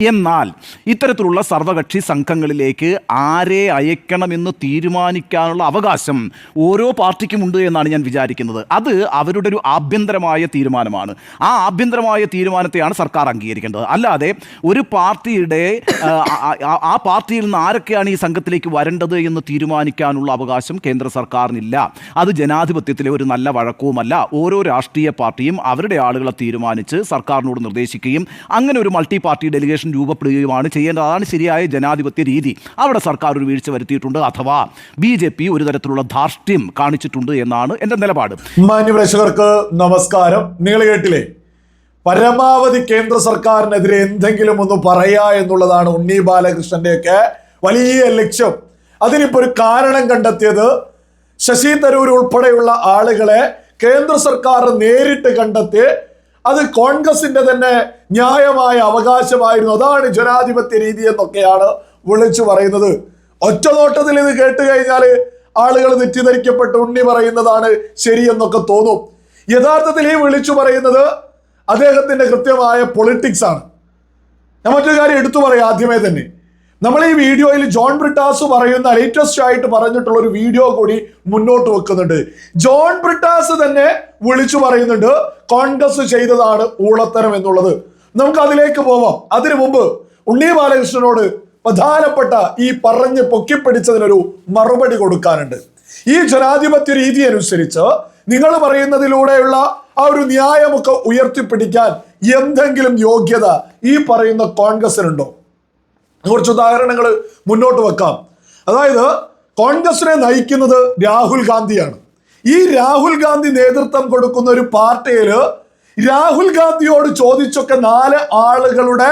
എന്നാൽ ഇത്തരത്തിലുള്ള സർവകക്ഷി സംഘങ്ങളിലേക്ക് ആരെ അയക്കണമെന്ന് തീരുമാനിക്കാനുള്ള അവകാശം ഓരോ പാർട്ടിക്കും ഉണ്ട് എന്നാണ് ഞാൻ വിചാരിക്കുന്നത്. അത് അവരുടെ ഒരു ആഭ്യന്തരമായ തീരുമാനമാണ്. ആ ആഭ്യന്തരമായ തീരുമാനത്തെയാണ് സർക്കാർ അംഗീകരിക്കേണ്ടത്. അല്ലാതെ ഒരു പാർട്ടിയുടെ ആ, പാർട്ടിയിൽ നിന്ന് ആരൊക്കെയാണ് ഈ സംഘത്തിലേക്ക് വരേണ്ടത് എന്ന് തീരുമാനിക്കാനുള്ള അവകാശം കേന്ദ്ര സർക്കാരിനില്ല. അത് ജനാധിപത്യത്തിലെ ഒരു നല്ല വഴക്കവുമല്ല. ഓരോ രാഷ്ട്രീയ പാർട്ടിയും അവരുടെ ആളുകളെ തീരുമാനിച്ച് സർക്കാരിനോട് നിർദ്ദേശിക്കുകയും അങ്ങനെ ഒരു മൾട്ടി പാർട്ടി ഡെലിഗേഷൻ രൂപപ്പെടുകയുമാണ് ചെയ്യേണ്ടത് അതാണ് ശരിയായ ജനാധിപത്യ രീതി. അവിടെ സർക്കാർ ഒരു വീഴ്ച വരുത്തിയിട്ടുണ്ട് അഥവാ ബി ജെ പി ഒരു തരത്തിലുള്ള ധാർഷ്ട്യം കാണിച്ചിട്ടുണ്ട് എന്നാണ് എന്റെ നിലപാട്. മാന്യപ്രേക്ഷകർക്ക് നമസ്കാരം. നിങ്ങൾ കേട്ടില്ലേ? പരമാവധി കേന്ദ്ര സർക്കാരിനെതിരെ എന്തെങ്കിലും ഒന്ന് പറയാ എന്നുള്ളതാണ് ഉണ്ണി ബാലകൃഷ്ണന്റെയൊക്കെ വലിയ ലക്ഷ്യം. അതിനിപ്പോൾ ഒരു കാരണം കണ്ടെത്തിയത് ശശി തരൂർ ഉൾപ്പെടെയുള്ള ആളുകളെ കേന്ദ്ര സർക്കാർ നേരിട്ട് കണ്ടെത്തി അത് കോൺഗ്രസിന്റെ തന്നെ ന്യായമായ അവകാശമായിരുന്നു. അതാണ് ജനാധിപത്യ രീതി എന്നൊക്കെയാണ് വിളിച്ചു പറയുന്നത്. ഒറ്റ നോട്ടത്തിൽ ഇത് കേട്ട് കഴിഞ്ഞാൽ ആളുകൾ തെറ്റിദ്ധരിക്കപ്പെട്ട് ഉണ്ണി പറയുന്നതാണ് ശരിയെന്നൊക്കെ തോന്നും. യഥാർത്ഥത്തിൽ ഈ വിളിച്ചു പറയുന്നത് അദ്ദേഹത്തിന്റെ കൃത്യമായ പൊളിറ്റിക്സ് ആണ്. ഞാൻ മറ്റൊരു കാര്യം എടുത്തു പറയാം ആദ്യമേ തന്നെ. നമ്മൾ ഈ വീഡിയോയിൽ ജോൺ ബ്രിട്ടാസ് പറയുന്ന ലേറ്റസ്റ്റ് ആയിട്ട് പറഞ്ഞിട്ടുള്ള ഒരു വീഡിയോ കൂടി മുന്നോട്ട് വെക്കുന്നുണ്ട്. ജോൺ ബ്രിട്ടാസ് തന്നെ വിളിച്ചു പറയുന്നുണ്ട് കോൺഗ്രസ് ചെയ്തതാണ് ഊളത്തരം എന്നുള്ളത്. നമുക്ക് അതിലേക്ക് പോവാം. അതിനു മുമ്പ് ഉണ്ണി ബാലകൃഷ്ണനോട് പ്രധാനപ്പെട്ട ഈ പറഞ്ഞ് പൊക്കിപ്പിടിച്ചതിനൊരു മറുപടി കൊടുക്കാനുണ്ട്. ഈ ജനാധിപത്യ രീതി അനുസരിച്ച് നിങ്ങൾ പറയുന്നതിലൂടെയുള്ള ആ ഒരു ന്യായമൊക്കെ ഉയർത്തിപ്പിടിക്കാൻ എന്തെങ്കിലും യോഗ്യത ഈ പറയുന്ന കോൺഗ്രസിനുണ്ടോ? കുറച്ച് ഉദാഹരണങ്ങൾ മുന്നോട്ട് വെക്കാം. അതായത് കോൺഗ്രസിനെ നയിക്കുന്നത് രാഹുൽ ഗാന്ധിയാണ്. ഈ രാഹുൽ ഗാന്ധി നേതൃത്വം കൊടുക്കുന്ന ഒരു പാർട്ടിയിൽ രാഹുൽ ഗാന്ധിയോട് ചോദിച്ചൊക്കെ നാല് ആളുകളുടെ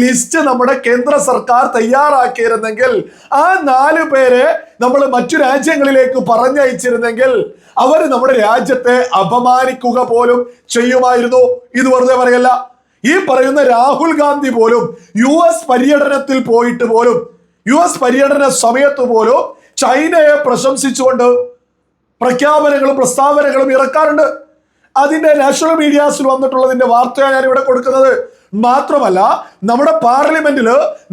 ലിസ്റ്റ് നമ്മുടെ കേന്ദ്ര സർക്കാർ തയ്യാറാക്കിയിരുന്നെങ്കിൽ ആ നാല് പേരെ നമ്മൾ മറ്റു രാജ്യങ്ങളിലേക്ക് പറഞ്ഞയച്ചിരുന്നെങ്കിൽ അവർ നമ്മുടെ രാജ്യത്തെ അപമാനിക്കുക പോലും ചെയ്യുമായിരുന്നു. ഇത് വെറുതെ പറയല്ല. ഈ പറയുന്ന രാഹുൽ ഗാന്ധി പോലും യു എസ് പര്യടനത്തിൽ പോയിട്ട് പോലും യു എസ് പര്യടന സമയത്ത് പോലും ചൈനയെ പ്രശംസിച്ചുകൊണ്ട് പ്രഖ്യാപനങ്ങളും പ്രസ്താവനകളും ഇറക്കാറുണ്ട്. അതിന്റെ നാഷണൽ മീഡിയാസിൽ വന്നിട്ടുള്ളതിന്റെ വാർത്തയാണ് ഞാൻ ഇവിടെ കൊടുക്കുന്നത്. മാത്രമല്ല നമ്മുടെ പാർലമെന്റിൽ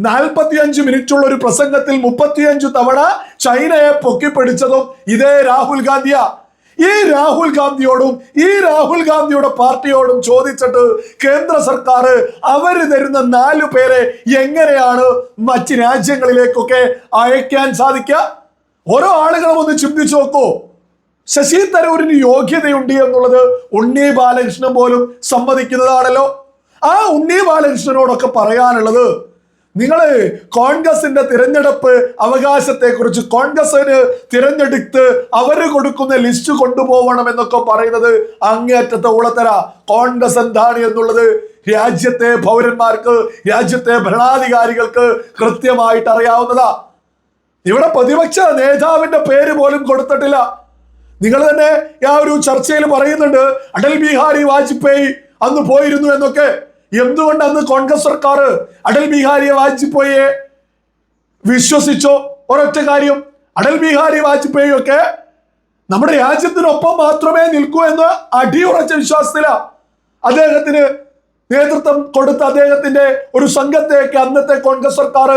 നാൽപ്പത്തിയഞ്ച് മിനിറ്റുള്ള ഒരു പ്രസംഗത്തിൽ മുപ്പത്തിയഞ്ച് തവണ ചൈനയെ പൊക്കിപ്പിടിച്ചതും ഇതേ രാഹുൽ ഗാന്ധിയാ. ഈ രാഹുൽ ഗാന്ധിയോടും ഈ രാഹുൽ ഗാന്ധിയുടെ പാർട്ടിയോടും ചോദിച്ചിട്ട് കേന്ദ്ര സർക്കാർ അവർ തരുന്ന നാലു പേരെ എങ്ങനെയാണ് മറ്റ് രാജ്യങ്ങളിലേക്കൊക്കെ അയക്കാൻ സാധിക്കുക? ഓരോ ആളുകളും ഒന്ന് ചിന്തിച്ചു നോക്കൂ. ശശി തരൂരിന് യോഗ്യതയുണ്ട് എന്നുള്ളത് ഉണ്ണി ബാലകൃഷ്ണൻ പോലും സമ്മതിക്കുന്നതാണല്ലോ. ആ ഉണ്ണി ബാലകൃഷ്ണനോടൊക്കെ പറയാനുള്ളത് നിങ്ങൾ കോൺഗ്രസിന്റെ തിരഞ്ഞെടുപ്പ് അവകാശത്തെക്കുറിച്ച് കോൺഗ്രസിന് തിരഞ്ഞെടുത്ത് അവർ കൊടുക്കുന്ന ലിസ്റ്റ് കൊണ്ടുപോകണം എന്നൊക്കെ പറയുന്നത് അങ്ങേയറ്റത്തെ ഉളത്തര കോൺഗ്രസ് എന്താണ് എന്നുള്ളത് രാജ്യത്തെ പൗരന്മാർക്ക് രാജ്യത്തെ ഭരണാധികാരികൾക്ക് കൃത്യമായിട്ട് അറിയാവുന്നതാ. ഇവിടെ പ്രതിപക്ഷ നേതാവിന്റെ പേര് പോലും കൊടുത്തിട്ടില്ല. നിങ്ങൾ തന്നെ ആ ഒരു ചർച്ചയിൽ പറയുന്നുണ്ട് അടൽ ബിഹാരി വാജ്പേയി അന്ന് പോയിരുന്നു എന്നൊക്കെ. എന്തുകൊണ്ട് അന്ന് കോൺഗ്രസ് സർക്കാർ അടൽ ബിഹാരി വാജ്പേയിയെ വിശ്വസിച്ചോ? ഒരൊറ്റ കാര്യം. അടൽ ബിഹാരി വാജ്പേയിയൊക്കെ നമ്മുടെ രാജ്യത്തിനൊപ്പം മാത്രമേ നിൽക്കൂ എന്ന് അടിയുറച്ച വിശ്വാസത്തില അദ്ദേഹത്തിന് നേതൃത്വം കൊടുത്ത അദ്ദേഹത്തിന്റെ ഒരു സംഘത്തെയൊക്കെ അന്നത്തെ കോൺഗ്രസ് സർക്കാർ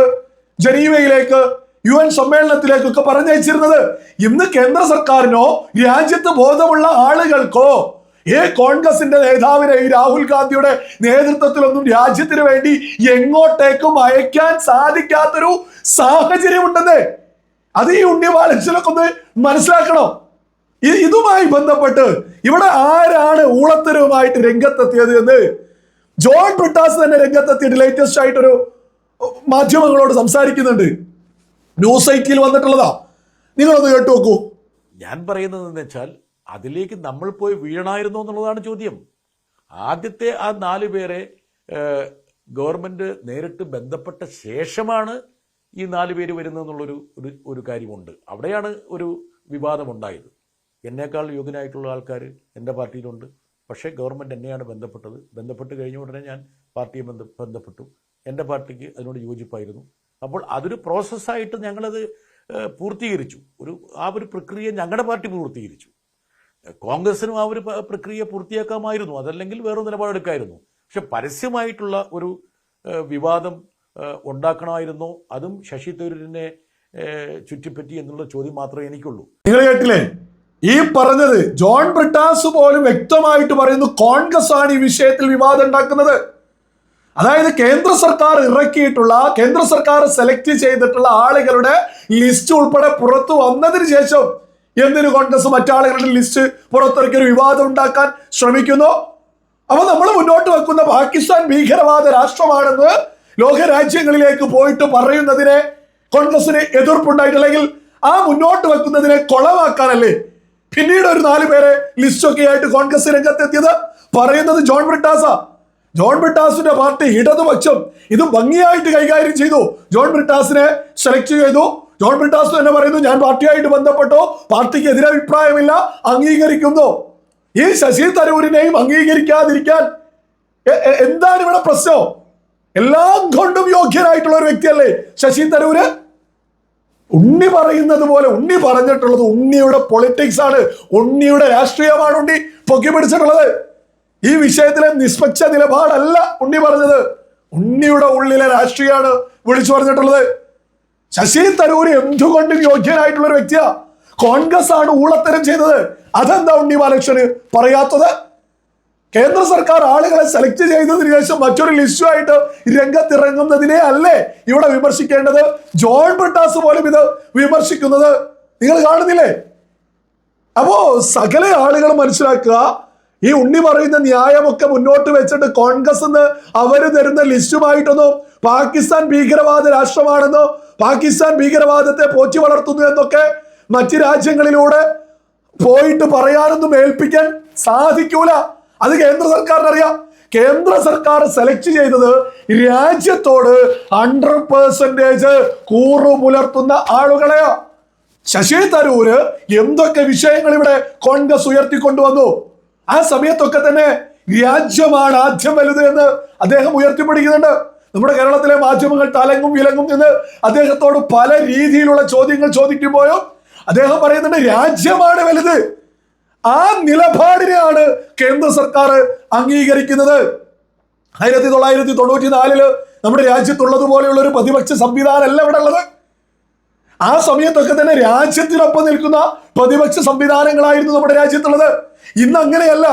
ജനീവയിലേക്ക് യു എൻ സമ്മേളനത്തിലേക്കൊക്കെ പറഞ്ഞയച്ചിരുന്നത്. ഇന്ന് കേന്ദ്ര സർക്കാരിനോ രാജ്യത്ത് ബോധമുള്ള ആളുകൾക്കോ ഏ കോൺഗ്രസിന്റെ നേതാവിനെ ഈ രാഹുൽ ഗാന്ധിയുടെ നേതൃത്വത്തിലൊന്നും രാജ്യത്തിന് വേണ്ടി എങ്ങോട്ടേക്കും അയക്കാൻ സാധിക്കാത്തൊരു സാഹചര്യം ഉണ്ടെന്ന് അത് ഈ ഉണ്ണി ബാലൻസിലൊക്കെ ഒന്ന് മനസ്സിലാക്കണോ? ഇതുമായി ബന്ധപ്പെട്ട് ഇവിടെ ആരാണ് ഊളത്തരവുമായിട്ട് രംഗത്തെത്തിയത് എന്ന് ജോൺ ബ്രിട്ടാസ് തന്നെ രംഗത്തെത്തിയിട്ട് ലേറ്റസ്റ്റ് ആയിട്ടൊരു മാധ്യമങ്ങളോട് സംസാരിക്കുന്നുണ്ട്. ന്യൂസ് സൈറ്റിൽ വന്നിട്ടുള്ളതാ. നിങ്ങളൊന്ന് കേട്ടു നോക്കൂ. ഞാൻ പറയുന്നത് എന്ന് വെച്ചാൽ അതിലേക്ക് നമ്മൾ പോയി വീഴണായിരുന്നോ എന്നുള്ളതാണ് ചോദ്യം. ആദ്യത്തെ ആ നാല് പേരെ ഗവൺമെന്റ് നേരിട്ട് ബന്ധപ്പെട്ട ശേഷമാണ് ഈ നാല് പേര് വരുന്നതെന്നുള്ളൊരു ഒരു ഒരു കാര്യമുണ്ട്. അവിടെയാണ് ഒരു വിവാദമുണ്ടായത്. എന്നേക്കാൾ യോഗ്യനായിട്ടുള്ള ആൾക്കാർ എന്റെ പാർട്ടിയിലുണ്ട്. പക്ഷേ ഗവൺമെന്റ് എന്നെയാണ് ബന്ധപ്പെട്ടത്. ബന്ധപ്പെട്ട് കഴിഞ്ഞ ഉടനെ ഞാൻ പാർട്ടിയെ ബന്ധ ബന്ധപ്പെട്ടു. എന്റെ പാർട്ടിക്ക് അതിനോട് യോജിപ്പായിരുന്നു. അപ്പോൾ അതൊരു പ്രോസസ്സായിട്ട് ഞങ്ങളത് പൂർത്തീകരിച്ചു. ഒരു ആ ഒരു പ്രക്രിയ ഞങ്ങളുടെ പാർട്ടി പൂർത്തീകരിച്ചു. കോൺഗ്രസിനും ആ ഒരു പ്രക്രിയ പൂർത്തിയാക്കാമായിരുന്നു. അതല്ലെങ്കിൽ വേറൊരു നിലപാടെടുക്കായിരുന്നു. പക്ഷെ പരസ്യമായിട്ടുള്ള ഒരു വിവാദം ഉണ്ടാക്കണമായിരുന്നോ. അതും ശശി തരൂരിനെ ചുറ്റിപ്പറ്റി എന്നുള്ള ചോദ്യം മാത്രമേ എനിക്കുള്ളൂ. നിങ്ങൾ കേട്ടില്ലേ? ഈ പറഞ്ഞത് ജോൺ ബ്രിട്ടാസ് പോലും വ്യക്തമായിട്ട് പറയുന്നു കോൺഗ്രസ് ആണ് ഈ വിഷയത്തിൽ വിവാദം ഉണ്ടാക്കുന്നത്. അതായത് കേന്ദ്ര സർക്കാർ ഇറക്കിയിട്ടുള്ള കേന്ദ്ര സർക്കാർ സെലക്ട് ചെയ്തിട്ടുള്ള ആളുകളുടെ ലിസ്റ്റ് ഉൾപ്പെടെ പുറത്തു വന്നതിന് ശേഷം എന്തിനു കോൺഗ്രസ് മറ്റാളുകളുടെ ലിസ്റ്റ് പുറത്തിറക്കി ഒരു വിവാദം ഉണ്ടാക്കാൻ ശ്രമിക്കുന്നു? അപ്പൊ നമ്മൾ മുന്നോട്ട് വെക്കുന്ന പാകിസ്ഥാൻ ഭീകരവാദ രാഷ്ട്രമാണെന്ന് ലോക രാജ്യങ്ങളിലേക്ക് പോയിട്ട് പറയുന്നതിനെ കോൺഗ്രസിന് എതിർപ്പുണ്ടായിട്ടില്ലെങ്കിൽ ആ മുന്നോട്ട് വെക്കുന്നതിനെ കൊളവാക്കാനല്ലേ പിന്നീട് ഒരു നാല് പേരെ ലിസ്റ്റൊക്കെ ആയിട്ട് കോൺഗ്രസ് രംഗത്തെത്തിയത് പറയുന്നത് ജോൺ ബ്രിട്ടാസാ. ജോൺ ബ്രിട്ടാസിന്റെ പാർട്ടി ഇടതുപക്ഷം ഇത് ഭംഗിയായിട്ട് കൈകാര്യം ചെയ്തു. ജോൺ ബ്രിട്ടാസിനെ സെലക്ട് ചെയ്തു. ജോൺ ബ്രിട്ടാസ് തന്നെ പറയുന്നു ഞാൻ പാർട്ടിയായിട്ട് ബന്ധപ്പെട്ടോ? പാർട്ടിക്ക് എതിരഭിപ്രായമില്ല അംഗീകരിക്കുന്നു. ഈ ശശി തരൂരിനെയും അംഗീകരിക്കാതിരിക്കാൻ എന്താണ് ഇവിടെ പ്രശ്നം? എല്ലാം കൊണ്ടും യോഗ്യനായിട്ടുള്ള ഒരു വ്യക്തിയല്ലേ ശശി തരൂര്? ഉണ്ണി പറയുന്നത് പോലെ ഉണ്ണി പറഞ്ഞിട്ടുള്ളത് ഉണ്ണിയുടെ പൊളിറ്റിക്സ് ആണ്. ഉണ്ണിയുടെ രാഷ്ട്രീയമാണ് ഉണ്ണി പൊക്കി പിടിച്ചിട്ടുള്ളത്. ഈ വിഷയത്തിലെ നിഷ്പക്ഷ നിലപാടല്ല ഉണ്ണി പറഞ്ഞത്. ഉണ്ണിയുടെ ഉള്ളിലെ രാഷ്ട്രീയമാണ് വിളിച്ചു പറഞ്ഞിട്ടുള്ളത്. ശശി തരൂർ എന്തുകൊണ്ടും യോഗ്യനായിട്ടുള്ള ഒരു വ്യക്തിയാ? കോൺഗ്രസ് ആണ് ഊളത്തരം ചെയ്തത്. അതെന്താ ഉണ്ണി ബാലകൃഷ്ണന് പറയാത്തത്? കേന്ദ്ര സർക്കാർ ആളുകളെ സെലക്ട് ചെയ്തതിന് ശേഷം മറ്റൊരു ലിസ്റ്റുമായിട്ട് രംഗത്തിറങ്ങുന്നതിനെ അല്ലേ ഇവിടെ വിമർശിക്കേണ്ടത്? ജോൺ ബ്രിട്ടാസ് പോലും ഇത് വിമർശിക്കുന്നത് നിങ്ങൾ കാണുന്നില്ലേ? അപ്പോ സകല ആളുകൾ മനസ്സിലാക്കുക ഈ ഉണ്ണി പറയുന്ന ന്യായമൊക്കെ മുന്നോട്ട് വെച്ചിട്ട് കോൺഗ്രസ് എന്ന് അവർ തരുന്ന ലിസ്റ്റുമായിട്ടൊന്നും പാകിസ്ഥാൻ ഭീകരവാദ രാഷ്ട്രമാണെന്നോ പാകിസ്ഥാൻ ഭീകരവാദത്തെ പോറ്റി വളർത്തുന്നു എന്നൊക്കെ മറ്റ് രാജ്യങ്ങളിലൂടെ പോയിട്ട് പറയാനൊന്നും ഏൽപ്പിക്കാൻ സാധിക്കൂല. അത് കേന്ദ്ര സർക്കാരിനറിയാം. കേന്ദ്ര സർക്കാർ സെലക്ട് ചെയ്തത് രാജ്യത്തോട് ഹൺഡ്രഡ് പേഴ്സന്റേജ് കൂറു പുലർത്തുന്ന ആളുകളെയോ. ശശി തരൂര് എന്തൊക്കെ വിഷയങ്ങൾ ഇവിടെ കോൺഗ്രസ് ഉയർത്തിക്കൊണ്ടുവന്നു? ആ സമയത്തൊക്കെ തന്നെ രാജ്യമാണ് ആദ്യം വലുത് എന്ന് അദ്ദേഹം ഉയർത്തിപ്പിടിക്കുന്നുണ്ട്. നമ്മുടെ കേരളത്തിലെ മാധ്യമങ്ങൾ തലങ്ങും വിലങ്ങും എന്ന് അദ്ദേഹത്തോട് പല രീതിയിലുള്ള ചോദ്യങ്ങൾ ചോദിക്കുമ്പോഴും അദ്ദേഹം പറയുന്നുണ്ട് രാജ്യമാണ് വലുത്. ആ നിലപാടിനെയാണ് കേന്ദ്ര സർക്കാർ അംഗീകരിക്കുന്നത്. ആയിരത്തി തൊള്ളായിരത്തി തൊണ്ണൂറ്റി നാലിൽ നമ്മുടെ രാജ്യത്തുള്ളതുപോലെയുള്ള ഒരു പ്രതിപക്ഷ സംവിധാനമല്ല ഇവിടെ ഉള്ളത്. ആ സമയത്തൊക്കെ തന്നെ രാജ്യത്തിനൊപ്പം നിൽക്കുന്ന പ്രതിപക്ഷ സംവിധാനങ്ങളായിരുന്നു നമ്മുടെ രാജ്യത്തുള്ളത്. ഇന്ന് അങ്ങനെയല്ല.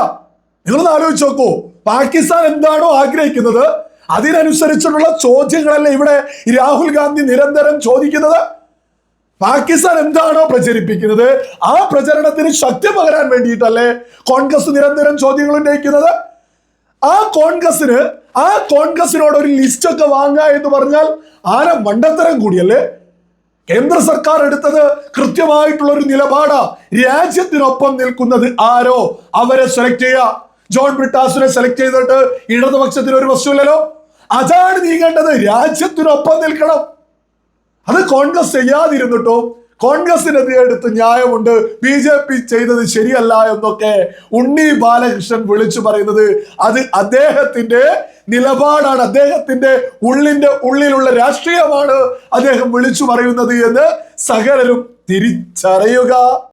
നിങ്ങളൊന്ന് ആലോചിച്ച് നോക്കൂ. പാകിസ്ഥാൻ എന്താണോ ആഗ്രഹിക്കുന്നത് അതിനനുസരിച്ചുള്ള ചോദ്യങ്ങളല്ലേ ഇവിടെ രാഹുൽ ഗാന്ധി നിരന്തരം ചോദിക്കുന്നത്? പാകിസ്ഥാൻ എന്താണോ പ്രചരിപ്പിക്കുന്നത്? ആ പ്രചരണത്തിന് ശക്തി പകരാൻ വേണ്ടിയിട്ടല്ലേ കോൺഗ്രസ് നിരന്തരം ചോദ്യങ്ങൾ ഉന്നയിക്കുന്നത്? ആ കോൺഗ്രസിന് ആ കോൺഗ്രസിനോട് ഒരു ലിസ്റ്റ് ഒക്കെ വാങ്ങുക എന്ന് പറഞ്ഞാൽ ആന മണ്ടത്തരം കൂടിയല്ലേ? കേന്ദ്ര സർക്കാർ എടുത്തത് കൃത്യമായിട്ടുള്ള ഒരു നിലപാടാ. രാജ്യത്തിനൊപ്പം നിൽക്കുന്നത് ആരോ? അവരെ സെലക്ട് ചെയ്യുക. ജോൺ ബ്രിട്ടാസിനെ സെലക്ട് ചെയ്തിട്ട് ഇടതുപക്ഷത്തിന് ഒരു പ്രശ്നമില്ലല്ലോ അതാണ് നീങ്ങേണ്ടത്. രാജ്യത്തിനൊപ്പം നിൽക്കണം. അത് കോൺഗ്രസ് ചെയ്യാതിരുന്നിട്ടോ? കോൺഗ്രസിനെതിരെ എടുത്ത് ന്യായമുണ്ട്. ബി ജെ പി ചെയ്തത് ശരിയല്ല എന്നൊക്കെ ഉണ്ണി ബാലകൃഷ്ണൻ വിളിച്ചു പറയുന്നത് അത് അദ്ദേഹത്തിന്റെ നിലപാടാണ്. അദ്ദേഹത്തിന്റെ ഉള്ളിന്റെ ഉള്ളിലുള്ള രാഷ്ട്രീയമാണ് അദ്ദേഹം വിളിച്ചു പറയുന്നത് എന്ന് സകലരും തിരിച്ചറിയുക.